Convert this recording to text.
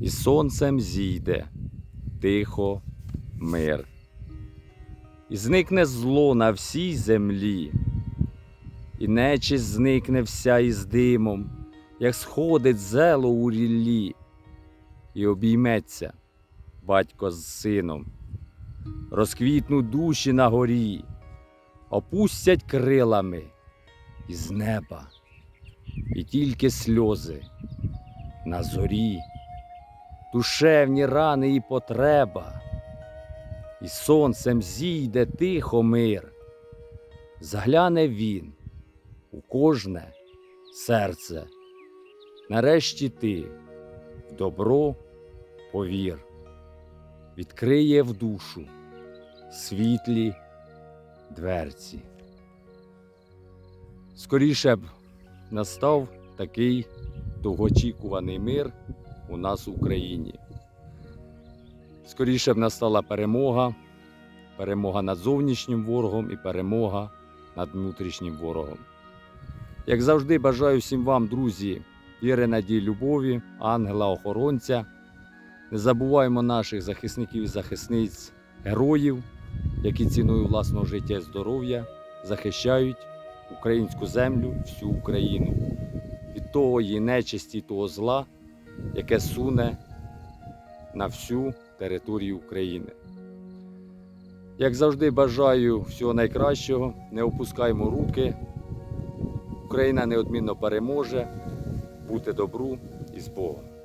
і сонцем зійде. Тихо мир. І зникне зло на всій землі, і нечисть зникне вся із димом, як сходить зело у ріллі, і обійметься батько з сином, розквітнуть душі на горі, опустять крилами із неба, і тільки сльози на зорі, душевні рани і потреба, і сонцем зійде тихо мир, загляне він у кожне серце. Нарешті ти в добро повір, відкриє в душу світлі дверці. Скоріше б настав такий довгоочікуваний мир у нас в Україні. Скоріше б настала перемога, перемога над зовнішнім ворогом і перемога над внутрішнім ворогом. Як завжди, бажаю всім вам, друзі, віри, надії, любові, ангела-охоронця. Не забуваємо наших захисників і захисниць, героїв, які ціною власного життя і здоров'я захищають українську землю, всю Україну від того її нечисті, того зла, яке суне на всю територію України. Як завжди, бажаю всього найкращого, не опускаймо руки. Україна неодмінно переможе. Бути добру і з Богом.